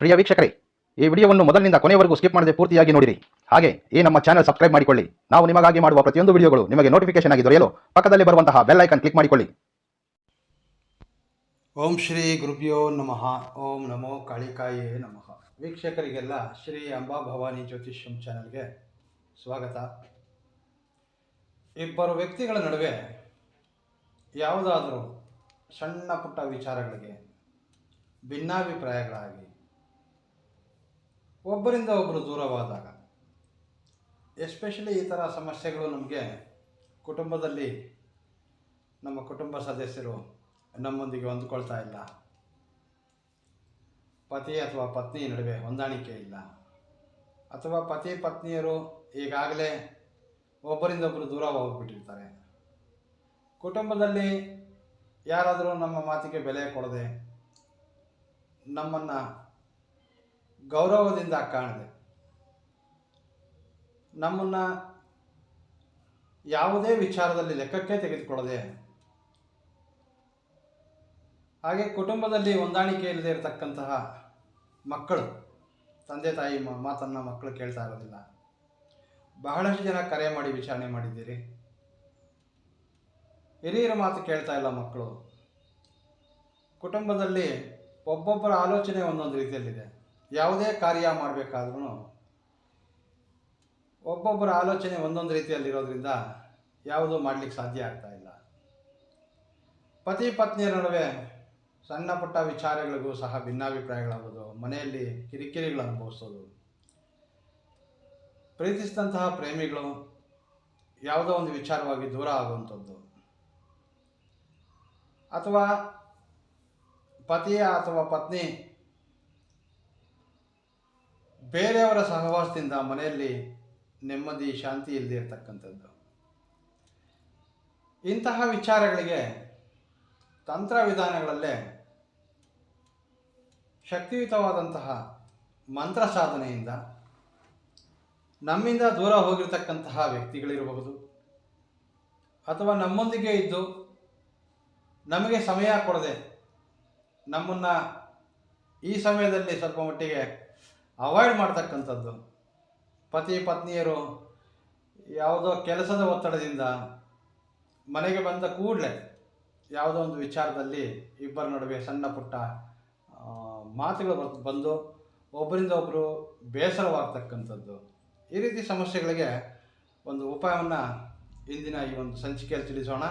ಪ್ರಿಯ ವೀಕ್ಷಕರೇ, ಈ ವಿಡಿಯೋವನ್ನು ಮೊದಲಿನಿಂದ ಕೊನೆಯವರೆಗೂ ಸ್ಕಿಪ್ ಮಾಡದೆ ಪೂರ್ತಿಯಾಗಿ ನೋಡಿರಿ. ಹಾಗೆ, ಈ ನಮ್ಮ ಚಾನಲ್ ಸಬ್ಸ್ಕ್ರೈಬ್ ಮಾಡಿಕೊಳ್ಳಿ. ನಾವು ನಿಮಗಾಗಿ ಮಾಡುವ ಪ್ರತಿಯೊಂದು ವಿಡಿಯೋಗಳು ನಿಮಗೆ ನೋಟಿಫಿಕೇಶನ್ ಆಗಿ ದೊರೆಯಲು ಪಕ್ಕದಲ್ಲಿ ಬರುವಂತಹ ಬೆಲ್ ಐಕನ್ ಕ್ಲಿಕ್ ಮಾಡಿಕೊಳ್ಳಿ. ಓಂ ಶ್ರೀ ಗುರುಭ್ಯೋ ನಮಃ. ಓಂ ನಮೋ ಕಾಳಿಕಾಯೇ ನಮಃ. ವೀಕ್ಷಕರಿಗೆಲ್ಲ ಶ್ರೀ ಅಂಬಾ ಭವಾನಿ ಜ್ಯೋತಿಷ್ಯಂ ಚಾನಲ್ಗೆ ಸ್ವಾಗತ. ಇಬ್ಬರು ವ್ಯಕ್ತಿಗಳ ನಡುವೆ ಯಾವುದಾದರೂ ಸಣ್ಣ ಪುಟ್ಟ ವಿಚಾರಗಳಿಗೆ, ಭಿನ್ನಾಭಿಪ್ರಾಯಗಳಾಗಿ ಒಬ್ಬರಿಂದ ಒಬ್ಬರು ದೂರವಾದಾಗ ಎಸ್ಪೆಷಲಿ ಈ ಥರ ಸಮಸ್ಯೆಗಳು ನಮಗೆ ಕುಟುಂಬದಲ್ಲಿ ನಮ್ಮ ಕುಟುಂಬ ಸದಸ್ಯರು ನಮ್ಮೊಂದಿಗೆ ಹೊಂದ್ಕೊಳ್ತಾ ಇಲ್ಲ. ಪತಿ ಅಥವಾ ಪತ್ನಿ ನಡುವೆ ಹೊಂದಾಣಿಕೆ ಇಲ್ಲ. ಅಥವಾ ಪತಿ, ಪತ್ನಿಯರು ಈಗಾಗಲೇ ಒಬ್ಬರಿಂದ ಒಬ್ಬರು ದೂರ ಹೋಗ್ಬಿಟ್ಟಿರ್ತಾರೆ. ಕುಟುಂಬದಲ್ಲಿ ಯಾರಾದರೂ ನಮ್ಮ ಮಾತಿಗೆ ಬೆಲೆ ಕೊಡದೆ ನಮ್ಮನ್ನು ಗೌರವದಿಂದ ಕಾಣದೆ. ನಮ್ಮನ್ನು ಯಾವುದೇ ವಿಚಾರದಲ್ಲಿ ಲೆಕ್ಕಕ್ಕೆ ತೆಗೆದುಕೊಳ್ಳದೆ. ಹಾಗೆ ಕುಟುಂಬದಲ್ಲಿ ಹೊಂದಾಣಿಕೆ ಇಲ್ಲದೆ ಇರತಕ್ಕಂತಹ ಮಕ್ಕಳು, ತಂದೆ, ತಾಯಿ ಮಾತನ್ನು ಮಕ್ಕಳು ಕೇಳ್ತಾ ಇರೋದಿಲ್ಲ. ಬಹಳಷ್ಟು ಜನ ಕರೆ ಮಾಡಿ ವಿಚಾರಣೆ ಮಾಡಿದ್ದೀರಿ. ಹಿರಿಯರ ಮಾತು ಕೇಳ್ತಾ ಇಲ್ಲ ಮಕ್ಕಳು. ಕುಟುಂಬದಲ್ಲಿ ಒಬ್ಬೊಬ್ಬರ ಆಲೋಚನೆ ಒಂದೊಂದು ರೀತಿಯಲ್ಲಿದೆ. ಯಾವುದೇ ಕಾರ್ಯ ಮಾಡಬೇಕಾದ್ರೂ ಒಬ್ಬೊಬ್ಬರ ಆಲೋಚನೆ ಒಂದೊಂದು ರೀತಿಯಲ್ಲಿರೋದ್ರಿಂದ ಯಾವುದೂ ಮಾಡಲಿಕ್ಕೆ ಸಾಧ್ಯ ಆಗ್ತಾ ಇಲ್ಲ. ಪತಿ ಪತ್ನಿಯರ ನಡುವೆ ಸಣ್ಣ ಪುಟ್ಟ ವಿಚಾರಗಳಿಗೂ ಸಹ ಭಿನ್ನಾಭಿಪ್ರಾಯಗಳಾಗೋದು, ಮನೆಯಲ್ಲಿ ಕಿರಿಕಿರಿಗಳು ಅನುಭವಿಸೋದು, ಪ್ರೀತಿಸಿದಂತಹ ಪ್ರೇಮಿಗಳು ಯಾವುದೋ ಒಂದು ವಿಚಾರವಾಗಿ ದೂರ ಆಗುವಂಥದ್ದು, ಅಥವಾ ಪತಿಯ ಅಥವಾ ಪತ್ನಿ ಬೇರೆಯವರ ಸಹವಾಸದಿಂದ ಮನೆಯಲ್ಲಿ ನೆಮ್ಮದಿ, ಶಾಂತಿ ಇಲ್ಲದೆ ಇರತಕ್ಕಂಥದ್ದು. ಇಂತಹ ವಿಚಾರಗಳಿಗೆ ತಂತ್ರ ವಿಧಾನಗಳಲ್ಲೇ ಶಕ್ತಿಯುತವಾದಂತಹ ಮಂತ್ರ ಸಾಧನೆಯಿಂದ ನಮ್ಮಿಂದ ದೂರ ಹೋಗಿರ್ತಕ್ಕಂತಹ ವ್ಯಕ್ತಿಗಳಿರಬಹುದು. ಅಥವಾ ನಮ್ಮೊಂದಿಗೆ ಇದ್ದು ನಮಗೆ ಸಮಯ ಕೊಡದೆ ನಮ್ಮನ್ನು ಈ ಸಮಯದಲ್ಲಿ ಸ್ವಲ್ಪ ಮಟ್ಟಿಗೆ ಅವಾಯ್ಡ್ ಮಾಡ್ತಕ್ಕಂಥದ್ದು. ಪತಿ ಪತ್ನಿಯರು ಯಾವುದೋ ಕೆಲಸದ ಒತ್ತಡದಿಂದ ಮನೆಗೆ ಬಂದ ಕೂಡಲೇ ಯಾವುದೋ ಒಂದು ವಿಚಾರದಲ್ಲಿ ಇಬ್ಬರ ನಡುವೆ ಸಣ್ಣ ಪುಟ್ಟ ಮಾತುಗಳು ಬಂದು ಒಬ್ಬರಿಂದ ಒಬ್ಬರು ಬೇಸರವಾಗ್ತಕ್ಕಂಥದ್ದು. ಈ ರೀತಿ ಸಮಸ್ಯೆಗಳಿಗೆ ಒಂದು ಉಪಾಯವನ್ನು ಇಂದಿನ ಈ ಒಂದು ಸಂಚಿಕೆಯಲ್ಲಿ ತಿಳಿಸೋಣ.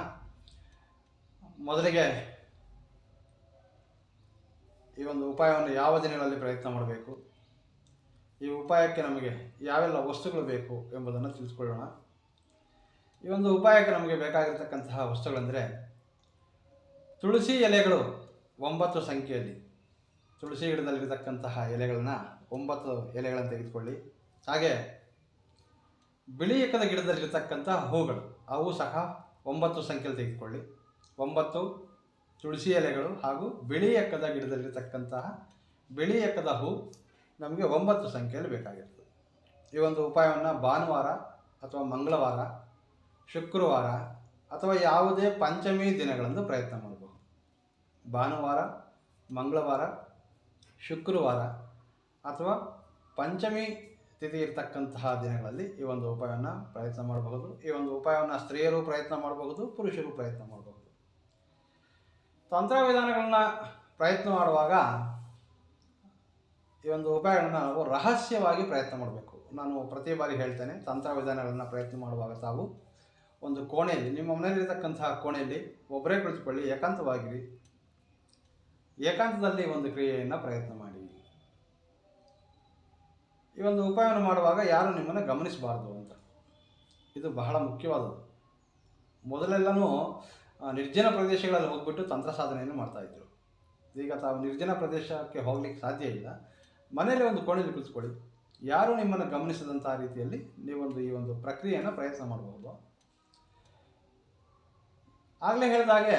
ಮೊದಲಿಗೆ ಈ ಒಂದು ಉಪಾಯವನ್ನು ಯಾವ ದಿನಗಳಲ್ಲಿ ಪ್ರಯತ್ನ ಮಾಡಬೇಕು? ಈ ಉಪಾಯಕ್ಕೆ ನಮಗೆ ಯಾವೆಲ್ಲ ವಸ್ತುಗಳು ಬೇಕು ಎಂಬುದನ್ನು ತಿಳಿಸ್ಕೊಳ್ಳೋಣ. ಈ ಒಂದು ಉಪಾಯಕ್ಕೆ ನಮಗೆ ಬೇಕಾಗಿರ್ತಕ್ಕಂತಹ ವಸ್ತುಗಳೆಂದರೆ ತುಳಸಿ ಎಲೆಗಳು ಒಂಬತ್ತು ಸಂಖ್ಯೆಯಲ್ಲಿ. ತುಳಸಿ ಗಿಡದಲ್ಲಿರತಕ್ಕಂತಹ ಎಲೆಗಳನ್ನು ಒಂಬತ್ತು ಎಲೆಗಳನ್ನು ತೆಗೆದುಕೊಳ್ಳಿ. ಹಾಗೆ ಬಿಳಿ ಎಕ್ಕದ ಗಿಡದಲ್ಲಿರತಕ್ಕಂತಹ ಹೂಗಳು, ಅವು ಸಹ ಒಂಬತ್ತು ಸಂಖ್ಯೆಯಲ್ಲಿ ತೆಗೆದುಕೊಳ್ಳಿ. ಒಂಬತ್ತು ತುಳಸಿ ಎಲೆಗಳು ಹಾಗೂ ಬಿಳಿ ಎಕ್ಕದ ಗಿಡದಲ್ಲಿರತಕ್ಕಂತಹ ಬಿಳಿ ಎಕ್ಕದ ಹೂ ನಮಗೆ ಒಂಬತ್ತು ಸಂಖ್ಯೆಯಲ್ಲಿ ಬೇಕಾಗಿರ್ತದೆ. ಈ ಒಂದು ಉಪಾಯವನ್ನು ಭಾನುವಾರ ಅಥವಾ ಮಂಗಳವಾರ, ಶುಕ್ರವಾರ ಅಥವಾ ಯಾವುದೇ ಪಂಚಮಿ ದಿನಗಳಂದು ಪ್ರಯತ್ನ ಮಾಡಬಹುದು ಭಾನುವಾರ, ಮಂಗಳವಾರ, ಶುಕ್ರವಾರ ಅಥವಾ ಪಂಚಮಿ ತಿಥಿ ಇರತಕ್ಕಂತಹ ದಿನಗಳಲ್ಲಿ ಈ ಒಂದು ಉಪಾಯವನ್ನು ಪ್ರಯತ್ನ ಮಾಡಬಹುದು ಈ ಒಂದು ಉಪಾಯವನ್ನು ಸ್ತ್ರೀಯರು ಪ್ರಯತ್ನ ಮಾಡಬಹುದು ಪುರುಷರು ಪ್ರಯತ್ನ ಮಾಡಬಹುದು ತಂತ್ರ ವಿಧಾನಗಳನ್ನ ಪ್ರಯತ್ನ ಮಾಡುವಾಗ ಈ ಒಂದು ಉಪಾಯಗಳನ್ನು ನಾವು ರಹಸ್ಯವಾಗಿ ಪ್ರಯತ್ನ ಮಾಡಬೇಕು. ನಾನು ಪ್ರತಿ ಬಾರಿ ಹೇಳ್ತೇನೆ ತಂತ್ರ ವಿಧಾನಗಳನ್ನು ಪ್ರಯತ್ನ ಮಾಡುವಾಗ ತಾವು ಒಂದು ಕೋಣೆಯಲ್ಲಿ, ನಿಮ್ಮ ಮನೆಯಲ್ಲಿರತಕ್ಕಂತಹ ಕೋಣೆಯಲ್ಲಿ ಒಬ್ಬರೇ ಕುಳಿತುಕೊಳ್ಳಿ, ಏಕಾಂತವಾಗಿರಿ. ಏಕಾಂತದಲ್ಲಿ ಒಂದು ಕ್ರಿಯೆಯನ್ನು ಪ್ರಯತ್ನ ಮಾಡಿ. ಈ ಒಂದು ಉಪಾಯವನ್ನು ಮಾಡುವಾಗ ಯಾರು ನಿಮ್ಮನ್ನು ಗಮನಿಸಬಾರ್ದು ಅಂತ. ಇದು ಬಹಳ ಮುಖ್ಯವಾದದ್ದು. ಮೊದಲೆಲ್ಲನೂ ನಿರ್ಜನ ಪ್ರದೇಶಗಳಲ್ಲಿ ಹೋಗ್ಬಿಟ್ಟು ತಂತ್ರ ಸಾಧನೆಯನ್ನು ಮಾಡ್ತಾ ಇದ್ರು. ಈಗ ತಾವು ನಿರ್ಜನ ಪ್ರದೇಶಕ್ಕೆ ಹೋಗ್ಲಿಕ್ಕೆ ಸಾಧ್ಯ ಇಲ್ಲ. ಮನೆಯಲ್ಲಿ ಒಂದು ಕೋಣೆಯಲ್ಲಿ ಕುಳಿತುಕೊಳ್ಳಿ. ಯಾರು ನಿಮ್ಮನ್ನು ಗಮನಿಸದಂಥ ರೀತಿಯಲ್ಲಿ ನೀವೊಂದು ಈ ಒಂದು ಪ್ರಕ್ರಿಯೆಯನ್ನು ಪ್ರಯತ್ನ ಮಾಡಬಹುದು. ಆಗಲೇ ಹೇಳಿದಾಗೆ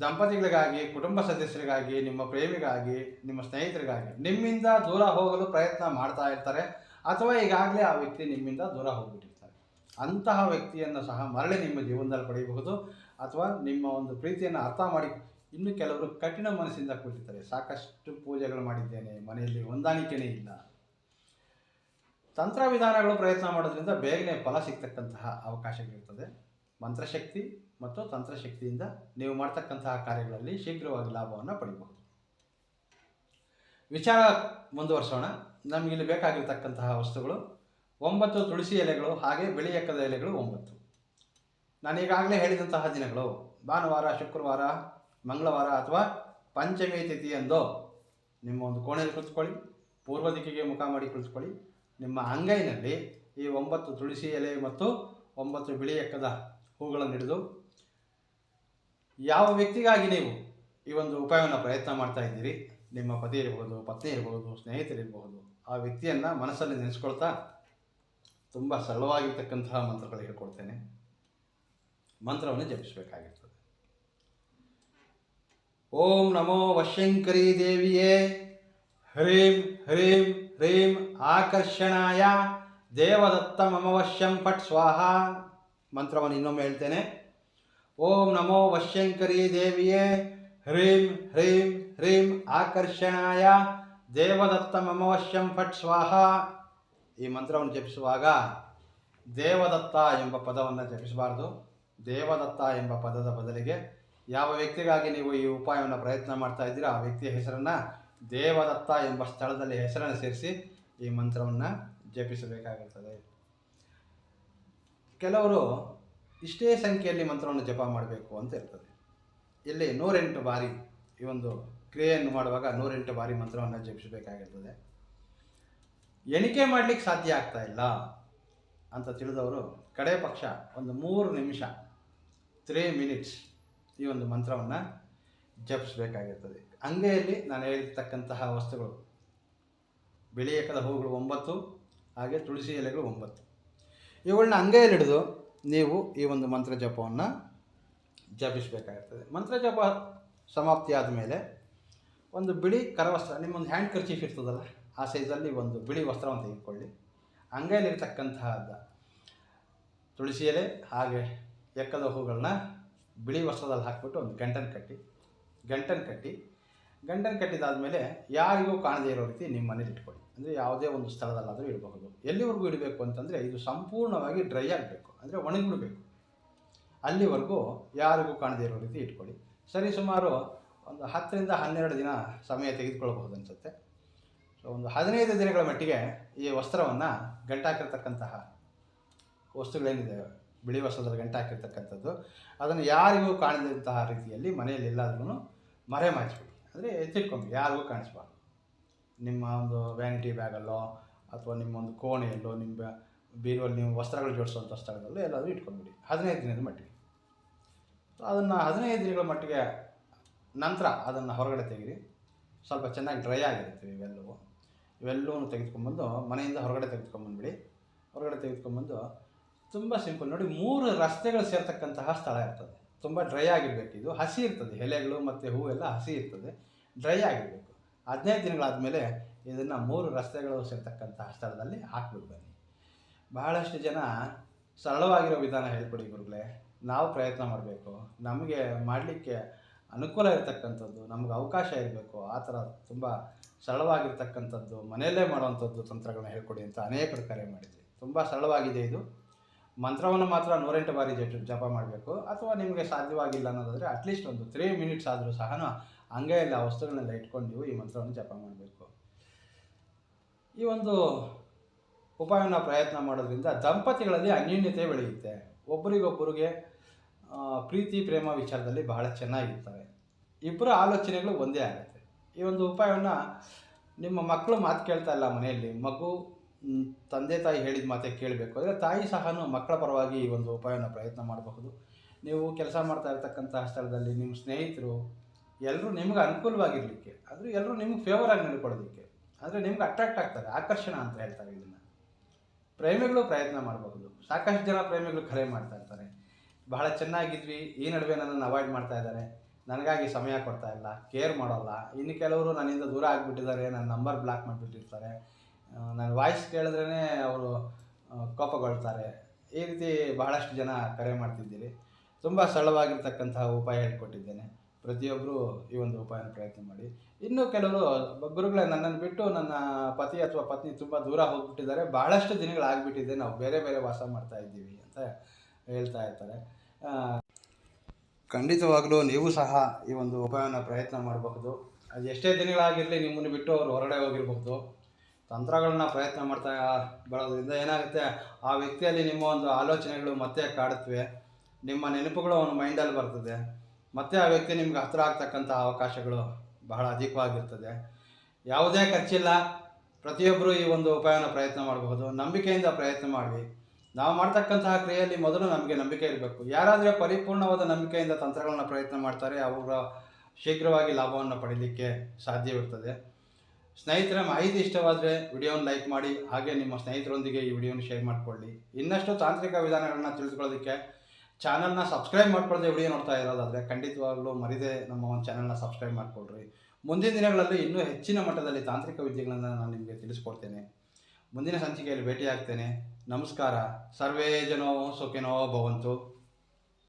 ದಂಪತಿಗಳಿಗಾಗಿ, ಕುಟುಂಬ ಸದಸ್ಯರಿಗಾಗಿ, ನಿಮ್ಮ ಪ್ರೇಮಿಗಾಗಿ, ನಿಮ್ಮ ಸ್ನೇಹಿತರಿಗಾಗಿ ನಿಮ್ಮಿಂದ ದೂರ ಹೋಗಲು ಪ್ರಯತ್ನ ಮಾಡ್ತಾ ಇರ್ತಾರೆ ಅಥವಾ ಈಗಾಗಲೇ ಆ ವ್ಯಕ್ತಿ ನಿಮ್ಮಿಂದ ದೂರ ಹೋಗ್ಬಿಟ್ಟಿರ್ತಾರೆ. ಅಂತಹ ವ್ಯಕ್ತಿಯನ್ನು ಸಹ ಮರಳಿ ನಿಮ್ಮ ಜೀವನದಲ್ಲಿ ಪಡೆಯಬಹುದು ಅಥವಾ ನಿಮ್ಮ ಒಂದು ಪ್ರೀತಿಯನ್ನು ಅರ್ಥ ಮಾಡಿ ಇನ್ನು ಕೆಲವರು ಕಠಿಣ ಮನಸ್ಸಿಂದ ಕೂತಿರ್ತಾರೆ. ಸಾಕಷ್ಟು ಪೂಜೆಗಳು ಮಾಡಿದ್ದೇನೆ, ಮನೆಯಲ್ಲಿ ಹೊಂದಾಣಿಕೆನೇ ಇಲ್ಲ. ತಂತ್ರ ವಿಧಾನಗಳು ಪ್ರಯತ್ನ ಮಾಡೋದ್ರಿಂದ ಬೇಗನೆ ಫಲ ಸಿಗ್ತಕ್ಕಂತಹ ಅವಕಾಶಗಳಿರ್ತದೆ. ಮಂತ್ರಶಕ್ತಿ ಮತ್ತು ತಂತ್ರಶಕ್ತಿಯಿಂದ ನೀವು ಮಾಡ್ತಕ್ಕಂತಹ ಕಾರ್ಯಗಳಲ್ಲಿ ಶೀಘ್ರವಾಗಿ ಲಾಭವನ್ನು ಪಡಿಬಹುದು. ವಿಚಾರ ಮುಂದುವರಿಸೋಣ ನಮಗಿಲ್ಲಿ ಬೇಕಾಗಿರ್ತಕ್ಕಂತಹ ವಸ್ತುಗಳು ಒಂಬತ್ತು ತುಳಸಿ ಎಲೆಗಳು ಹಾಗೆ ಬಿಳಿ ಎಕ್ಕದ ಎಲೆಗಳು ಒಂಬತ್ತು. ನಾನೀಗಾಗಲೇ ಹೇಳಿದಂತಹ ದಿನಗಳು. ಭಾನುವಾರ, ಶುಕ್ರವಾರ ಮಂಗಳವಾರ ಅಥವಾ ಪಂಚಮಿ ತಿಥಿಯಂದು ನಿಮ್ಮ ಒಂದು ಕೋಣೆಯಲ್ಲಿ ಕುಳಿತುಕೊಳ್ಳಿ, ಪೂರ್ವ ದಿಕ್ಕಿಗೆ ಮುಖ ಮಾಡಿ ಕುಳಿತುಕೊಳ್ಳಿ. ನಿಮ್ಮ ಅಂಗೈನಲ್ಲಿ ಈ ಒಂಬತ್ತು ತುಳಸಿ ಎಲೆ ಮತ್ತು ಒಂಬತ್ತು ಬಿಳಿ ಎಕ್ಕದ ಹೂಗಳನ್ನು ಹಿಡಿದು ಯಾವ ವ್ಯಕ್ತಿಗಾಗಿ ನೀವು ಈ ಒಂದು ಉಪಾಯವನ್ನು ಪ್ರಯತ್ನ ಮಾಡ್ತಾ ಇದ್ದೀರಿ? ನಿಮ್ಮ ಪತಿ ಇರ್ಬೋದು, ಪತ್ನಿ ಇರ್ಬೋದು ಸ್ನೇಹಿತರಿರ್ಬೋದು ಆ ವ್ಯಕ್ತಿಯನ್ನು ಮನಸ್ಸಲ್ಲಿ ನೆನೆಸ್ಕೊಳ್ತಾ ತುಂಬ ಸರಳವಾಗಿರ್ತಕ್ಕಂತಹ ಮಂತ್ರಗಳು ಹೇಳ್ಕೊಡ್ತೇನೆ. ಮಂತ್ರವನ್ನು ಜಪಿಸಬೇಕಾಗಿರ್ತದೆ. ಓಂ ನಮೋ ವಶಂಕರಿ ದೇವಿಯೇ. ಹ್ರೀಂ ಹ್ರೀಂ ಹ್ರೀಂ ಆಕರ್ಷಣಾಯ. ದೇವದತ್ತ ಮಮವಶ್ಯಂ ಪಟ್ ಸ್ವಾಹ. ಮಂತ್ರವನ್ನು ಇನ್ನೊಮ್ಮೆ ಹೇಳ್ತೇನೆ. ಓಂ ನಮೋ ವಶ್ಯಂಕರಿ ದೇವಿಯೇ. ಹ್ರೀಂ ಹ್ರೀಂ ಹ್ರೀಂ ಆಕರ್ಷಣಾಯ. ದೇವದತ್ತ ಮಮವಶ್ಯಂ ಪಟ್ ಸ್ವಾಹ. ಈ ಮಂತ್ರವನ್ನು ಜಪಿಸುವಾಗ ದೇವದತ್ತ ಎಂಬ ಪದವನ್ನು ಜಪಿಸಬಾರ್ದು. ದೇವದತ್ತ ಎಂಬ ಪದದ ಬದಲಿಗೆ ಯಾವ ವ್ಯಕ್ತಿಗಾಗಿ ನೀವು ಈ ಉಪಾಯವನ್ನು ಪ್ರಯತ್ನ ಮಾಡ್ತಾ ಇದ್ದೀರೋ? ಆ ವ್ಯಕ್ತಿಯ ಹೆಸರನ್ನು ದೇವದತ್ತ ಎಂಬ ಸ್ಥಳದಲ್ಲಿ ಹೆಸರನ್ನು ಸೇರಿಸಿ ಈ ಮಂತ್ರವನ್ನು ಜಪಿಸಬೇಕಾಗುತ್ತದೆ. ಕೆಲವರು ಇಷ್ಟೇ ಸಂಖ್ಯೆಯಲ್ಲಿ ಮಂತ್ರವನ್ನು ಜಪ ಮಾಡಬೇಕು ಅಂತ ಇರ್ತದೆ. ಇಲ್ಲಿ ನೂರೆಂಟು ಬಾರಿ ಈ ಒಂದು ಕ್ರಿಯೆಯನ್ನು ಮಾಡುವಾಗ ನೂರೆಂಟು ಬಾರಿ ಮಂತ್ರವನ್ನು ಜಪಿಸಬೇಕಾಗಿರ್ತದೆ. ಎಣಿಕೆ ಮಾಡಲಿಕ್ಕೆ ಸಾಧ್ಯ ಆಗ್ತಾ ಇಲ್ಲ ಅಂತ ತಿಳಿದವರು ಕಡೆ ಪಕ್ಷ ಒಂದು ಮೂರು ನಿಮಿಷ ತ್ರೀ ಮಿನಿಟ್ಸ್ ಈ ಒಂದು ಮಂತ್ರವನ್ನು ಜಪಿಸಬೇಕಾಗಿರ್ತದೆ. ಅಂಗೈಯಲ್ಲಿ ನಾನು ಹೇಳಿರ್ತಕ್ಕಂತಹ ವಸ್ತುಗಳು, ಬಿಳಿ ಏಕದ ಹೂಗಳು ಒಂಬತ್ತು, ಹಾಗೆ ತುಳಸಿ ಎಲೆಗಳು ಒಂಬತ್ತು. ಇವುಗಳನ್ನ ಅಂಗೈಯಲ್ಲಿ ಹಿಡಿದು ನೀವು ಈ ಒಂದು ಮಂತ್ರ ಜಪವನ್ನು ಜಪಿಸಬೇಕಾಗಿರ್ತದೆ. ಮಂತ್ರ ಜಪ ಸಮಾಪ್ತಿ ಆದಮೇಲೆ ಒಂದು ಬಿಳಿ ಕರವಸ್ತ್ರ, ನಿಮ್ಮೊಂದು ಹ್ಯಾಂಡ್ ಕರ್ಚೀಫ್ ಇರ್ತದಲ್ಲ, ಆ ಸೈಜಲ್ಲಿ ಒಂದು ಬಿಳಿ ವಸ್ತ್ರವನ್ನು ತೆಗೆದುಕೊಳ್ಳಿ. ಅಂಗೈಲಿರ್ತಕ್ಕಂತಹ ತುಳಸಿ ಎಲೆ ಹಾಗೆ ಎಕ್ಕದ ಹೂಗಳನ್ನ ಬಿಳಿ ವಸ್ತ್ರದಲ್ಲಿ ಹಾಕ್ಬಿಟ್ಟು ಒಂದು ಗಂಟನ್ನು ಕಟ್ಟಿ ಗಂಟನ್ನು ಕಟ್ಟಿ ಗಂಟನ್ನು ಕಟ್ಟಿದಾದಮೇಲೆ ಯಾರಿಗೂ ಕಾಣದೇ ಇರೋ ರೀತಿ ನಿಮ್ಮ ಮನೇಲಿ ಇಟ್ಕೊಳ್ಳಿ. ಅಂದರೆ ಯಾವುದೇ ಒಂದು ಸ್ಥಳದಲ್ಲಾದರೂ ಇಡಬಹುದು. ಎಲ್ಲಿವರೆಗೂ ಇಡಬೇಕು ಅಂತಂದರೆ ಇದು ಸಂಪೂರ್ಣವಾಗಿ ಡ್ರೈ ಆಗಬೇಕು. ಅಂದರೆ ಒಣಗಿಬಿಡಬೇಕು. ಅಲ್ಲಿವರೆಗೂ ಯಾರಿಗೂ ಕಾಣದೇ ಇರೋ ರೀತಿ ಇಟ್ಕೊಳ್ಳಿ. ಸರಿ, ಸುಮಾರು ಒಂದು ಹತ್ತರಿಂದ ಹನ್ನೆರಡು ದಿನ ಸಮಯ ತೆಗೆದುಕೊಳ್ಬಹುದು ಅನಿಸುತ್ತೆ. ಸೊ ಒಂದು ಹದಿನೈದು ದಿನಗಳ ಮಟ್ಟಿಗೆ ಈ ವಸ್ತ್ರವನ್ನು ಗಂಟಾಕಿರ್ತಕ್ಕಂತಹ ವಸ್ತುಗಳೇನಿದೆ ಬಿಳಿ ವಸ್ತ್ರದಲ್ಲಿ ಗಂಟಾಕಿರ್ತಕ್ಕಂಥದ್ದು ಅದನ್ನು ಯಾರಿಗೂ ಕಾಣದಂತಹ ರೀತಿಯಲ್ಲಿ ಮನೆಯಲ್ಲಿ ಎಲ್ಲಾದ್ರೂ ಮರೆ ಮಾಡಿಸ್ಬಿಡಿ ಅಂದರೆ ಎತ್ತಿಟ್ಕೊಂಡು ಯಾರಿಗೂ ಕಾಣಿಸ್ಬಾರ್ದು. ನಿಮ್ಮ ಒಂದು ವ್ಯಾನಿಟಿ ಬ್ಯಾಗಲ್ಲೋ ಅಥವಾ ನಿಮ್ಮ ಒಂದು ಕೋಣೆಯಲ್ಲೋ, ನಿಮ್ಮ ಬೀರುವಲ್ಲಿ ನೀವು ವಸ್ತ್ರಗಳು ಜೋಡಿಸುವಂಥ ಸ್ಥಳದಲ್ಲೂ ಎಲ್ಲಾದರೂ ಇಟ್ಕೊಂಡ್ಬಿಡಿ. ಹದಿನೈದು ದಿನದ ಮಟ್ಟಿಗೆ. ಅದನ್ನು ಹದಿನೈದು ದಿನಗಳ ಮಟ್ಟಿಗೆ ನಂತರ ಅದನ್ನು ಹೊರಗಡೆ ತೆಗೀರಿ ಸ್ವಲ್ಪ ಚೆನ್ನಾಗಿ ಡ್ರೈ ಆಗಿರುತ್ತೆ ಇವೆಲ್ಲವೂ. ಇವೆಲ್ಲವೂ ತೆಗೆದುಕೊಂಬಂದು ಮನೆಯಿಂದ ಹೊರಗಡೆ ತೆಗೆದುಕೊಂಬಂದ್ಬಿಡಿ ಹೊರಗಡೆ ತೆಗೆದುಕೊಂಬಂದು ತುಂಬ ಸಿಂಪಲ್ ನೋಡಿ, ಮೂರು ರಸ್ತೆಗಳು ಸೇರ್ತಕ್ಕಂತಹ ಸ್ಥಳ ಇರ್ತದೆ. ತುಂಬ ಡ್ರೈ ಆಗಿರಬೇಕು ಇದು. ಹಸಿ ಇರ್ತದೆ. ಎಲೆಗಳು ಮತ್ತು ಹೂವೆಲ್ಲ ಹಸಿ ಇರ್ತದೆ. ಡ್ರೈ ಆಗಿರಬೇಕು. ಹದಿನೈದು ದಿನಗಳಾದಮೇಲೆ ಇದನ್ನು ಮೂರು ರಸ್ತೆಗಳು ಸೇರ್ತಕ್ಕಂತಹ ಸ್ಥಳದಲ್ಲಿ ಹಾಕ್ಬಿಟ್ಟು ಬನ್ನಿ. ಬಹಳಷ್ಟು ಜನ ಸರಳವಾಗಿರೋ ವಿಧಾನ ಹೇಳ್ಕೊಡಿ ಗುರುಗಳೇ. ನಾವು ಪ್ರಯತ್ನ ಮಾಡಬೇಕು. ನಮಗೆ ಮಾಡಲಿಕ್ಕೆ ಅನುಕೂಲ ಇರತಕ್ಕಂಥದ್ದು, ನಮ್ಗೆ ಅವಕಾಶ ಇರಬೇಕು. ಆ ಥರ ತುಂಬ ಸರಳವಾಗಿರ್ತಕ್ಕಂಥದ್ದು, ಮನೆಯಲ್ಲೇ ಮಾಡುವಂಥದ್ದು ತಂತ್ರಗಳನ್ನ ಹೇಳ್ಕೊಡಿ ಅಂತ ಅನೇಕರು ಕರೆ ಮಾಡಿದ್ವಿ. ತುಂಬ ಸರಳವಾಗಿದೆ ಇದು. ಮಂತ್ರವನ್ನು ಮಾತ್ರ ನೂರೆಂಟು ಬಾರಿ ಜಪ ಜಪ ಮಾಡಬೇಕು. ಅಥವಾ ನಿಮಗೆ ಸಾಧ್ಯವಾಗಿಲ್ಲ ಅನ್ನೋದಾದರೆ ಅಟ್ಲೀಸ್ಟ್ ಒಂದು ತ್ರೀ ಮಿನಿಟ್ಸ್ ಆದರೂ ಸಹ ಅಂಗೈಯಲ್ಲಿ ಆ ವಸ್ತುಗಳನ್ನೆಲ್ಲ ಇಟ್ಕೊಂಡು ನೀವು ಈ ಮಂತ್ರವನ್ನು ಜಪ ಮಾಡಬೇಕು. ಈ ಒಂದು ಉಪಾಯವನ್ನು ಪ್ರಯತ್ನ ಮಾಡೋದ್ರಿಂದ ದಂಪತಿಗಳಲ್ಲಿ ಅನ್ಯೋನ್ಯತೆ ಬೆಳೆಯುತ್ತೆ. ಒಬ್ಬರಿಗೊಬ್ಬರಿಗೆ ಪ್ರೀತಿ, ಪ್ರೇಮ ವಿಚಾರದಲ್ಲಿ ಬಹಳ ಚೆನ್ನಾಗಿರ್ತವೆ. ಇಬ್ಬರ ಆಲೋಚನೆಗಳು ಒಂದೇ ಆಗುತ್ತೆ. ಈ ಒಂದು ಉಪಾಯವನ್ನು ನಿಮ್ಮ ಮಕ್ಕಳು ಮಾತು ಕೇಳ್ತಾ ಇಲ್ಲ ಮನೆಯಲ್ಲಿ, ಮಗು ತಂದೆ ತಾಯಿ ಹೇಳಿದ ಮಾತೆ ಕೇಳಬೇಕು. ಅಂದರೆ ತಾಯಿ ಸಹ ಮಕ್ಕಳ ಪರವಾಗಿ ಈ ಒಂದು ಉಪಾಯನ ಪ್ರಯತ್ನ ಮಾಡಬಹುದು. ನೀವು ಕೆಲಸ ಮಾಡ್ತಾ ಇರ್ತಕ್ಕಂತಹ ಸ್ಥಳದಲ್ಲಿ ನಿಮ್ಮ ಸ್ನೇಹಿತರು ಎಲ್ಲರೂ ನಿಮ್ಗೆ ಅನುಕೂಲವಾಗಿರಲಿಕ್ಕೆ, ಆದರೆ ಎಲ್ಲರೂ ನಿಮ್ಗೆ ಫೇವರ್ ಆಗಿ ನಡ್ಕೊಳ್ಳೋದಕ್ಕೆ ಅಂದರೆ ನಿಮ್ಗೆ ಅಟ್ರಾಕ್ಟ್ ಆಗ್ತಾರೆ, ಆಕರ್ಷಣ ಅಂತ ಹೇಳ್ತಾರೆ ಇದನ್ನು. ಪ್ರೇಮಿಗಳು ಪ್ರಯತ್ನ ಮಾಡಬಹುದು. ಸಾಕಷ್ಟು ಜನ ಪ್ರೇಮಿಗಳು ಕರೆ ಮಾಡ್ತಾ ಇರ್ತಾರೆ. ಬಹಳ ಚೆನ್ನಾಗಿದ್ವಿ, ಈ ನಡುವೆ ನನ್ನನ್ನು ಅವಾಯ್ಡ್ ಮಾಡ್ತಾ ಇದ್ದಾರೆ. ನನಗಾಗಿ ಸಮಯ ಕೊಡ್ತಾ ಇಲ್ಲ ಕೇರ್ ಮಾಡೋಲ್ಲ. ಇನ್ನು ಕೆಲವರು ನನ್ನಿಂದ ದೂರ ಆಗಿಬಿಟ್ಟಿದ್ದಾರೆ, ನನ್ನ ನಂಬರ್ ಬ್ಲಾಕ್ ಮಾಡಿಬಿಟ್ಟಿರ್ತಾರೆ. ನನ್ನ ವಾಯ್ಸ್ ಕೇಳಿದ್ರೇ ಅವರು ಕೋಪಗೊಳ್ತಾರೆ. ಈ ರೀತಿ ಬಹಳಷ್ಟು ಜನ ಕರೆ ಮಾಡ್ತಿದ್ದೀರಿ. ತುಂಬ ಸರಳವಾಗಿರ್ತಕ್ಕಂತಹ ಉಪಾಯ ಹೇಳ್ಕೊಟ್ಟಿದ್ದೇನೆ. ಪ್ರತಿಯೊಬ್ಬರು ಈ ಒಂದು ಉಪಾಯನ ಪ್ರಯತ್ನ ಮಾಡಿ. ಇನ್ನೂ ಕೆಲವರು ಗುರುಗಳೇ, ನನ್ನನ್ನು ಬಿಟ್ಟು ನನ್ನ ಪತಿ ಅಥವಾ ಪತ್ನಿ ತುಂಬ ದೂರ ಹೋಗ್ಬಿಟ್ಟಿದ್ದಾರೆ. ಬಹಳಷ್ಟು ದಿನಗಳಾಗ್ಬಿಟ್ಟಿದೆ ನಾವು ಬೇರೆ ಬೇರೆ ವಾಸ ಮಾಡ್ತಾ ಇದ್ದೀವಿ ಅಂತ ಹೇಳ್ತಾ ಇರ್ತಾರೆ. ಖಂಡಿತವಾಗಲೂ ನೀವು ಸಹ ಈ ಒಂದು ಉಪಾಯನ ಪ್ರಯತ್ನ ಮಾಡಬಹುದು. ಅದು ಎಷ್ಟೇ ದಿನಗಳಾಗಿರಲಿ ನಿಮ್ಮನ್ನು ಬಿಟ್ಟು ಅವರು ಹೊರಗಡೆ ಹೋಗಿರಬಹುದು. ತಂತ್ರಗಳನ್ನ ಪ್ರಯತ್ನ ಮಾಡ್ತಾ ಬರೋದ್ರಿಂದ ಏನಾಗುತ್ತೆ? ಆ ವ್ಯಕ್ತಿಯಲ್ಲಿ ನಿಮ್ಮ ಒಂದು ಆಲೋಚನೆಗಳು ಮತ್ತೆ ಕಾಡುತ್ತವೆ. ನಿಮ್ಮ ನೆನಪುಗಳು ಅವನ ಮೈಂಡಲ್ಲಿ ಬರ್ತದೆ. ಮತ್ತೆ ಆ ವ್ಯಕ್ತಿ ನಿಮ್ಗೆ ಹತ್ತಿರ ಆಗ್ತಕ್ಕಂಥ ಅವಕಾಶಗಳು ಬಹಳ ಅಧಿಕವಾಗಿರ್ತದೆ. ಯಾವುದೇ ಖರ್ಚಿಲ್ಲ. ಪ್ರತಿಯೊಬ್ಬರು ಈ ಒಂದು ಉಪಾಯನ ಪ್ರಯತ್ನ ಮಾಡಬಹುದು. ನಂಬಿಕೆಯಿಂದ ಪ್ರಯತ್ನ ಮಾಡಿ ನಾವು ಮಾಡ್ತಕ್ಕಂತಹ ಕ್ರಿಯೆಯಲ್ಲಿ ಮೊದಲು ನಮಗೆ ನಂಬಿಕೆ ಇರಬೇಕು. ಯಾರಾದರೆ ಪರಿಪೂರ್ಣವಾದ ನಂಬಿಕೆಯಿಂದ ತಂತ್ರಗಳನ್ನ ಪ್ರಯತ್ನ ಮಾಡ್ತಾರೆ, ಅವರ ಶೀಘ್ರವಾಗಿ ಲಾಭವನ್ನು ಪಡೀಲಿಕ್ಕೆ ಸಾಧ್ಯವಿರ್ತದೆ. ಸ್ನೇಹಿತರ ಮಾಹಿತಿ ಇಷ್ಟವಾದರೆ ವಿಡಿಯೋನ ಲೈಕ್ ಮಾಡಿ, ಹಾಗೆ ನಿಮ್ಮ ಸ್ನೇಹಿತರೊಂದಿಗೆ ಈ ವಿಡಿಯೋನ ಶೇರ್ ಮಾಡಿಕೊಳ್ಳಿ. ಇನ್ನಷ್ಟು ತಾಂತ್ರಿಕ ವಿಧಾನಗಳನ್ನು ತಿಳಿದುಕೊಳ್ಳೋದಕ್ಕೆ ಚಾನಲ್ನ ಸಬ್ಸ್ಕ್ರೈಬ್ ಮಾಡ್ಕೊಳ್ಳದೆ ವಿಡಿಯೋ ನೋಡ್ತಾ ಇರೋದಾದರೆ ಖಂಡಿತವಾಗ್ಲೂ ಮರಿದೆ ನಮ್ಮ ಒಂದು ಚಾನಲ್ನ ಸಬ್ಸ್ಕ್ರೈಬ್ ಮಾಡಿಕೊಳ್ರಿ. ಮುಂದಿನ ದಿನಗಳಲ್ಲಿ ಇನ್ನೂ ಹೆಚ್ಚಿನ ಮಟ್ಟದಲ್ಲಿ ತಾಂತ್ರಿಕ ವಿದ್ಯೆಗಳನ್ನು ನಾನು ನಿಮಗೆ ತಿಳಿಸ್ಕೊಡ್ತೇನೆ. ಮುಂದಿನ ಸಂಚಿಕೆಯಲ್ಲಿ ಭೇಟಿಯಾಗ್ತೇನೆ. ನಮಸ್ಕಾರ. ಸರ್ವೇ ಜನೋ ಸುಖಿನೋ ಭವಂತು.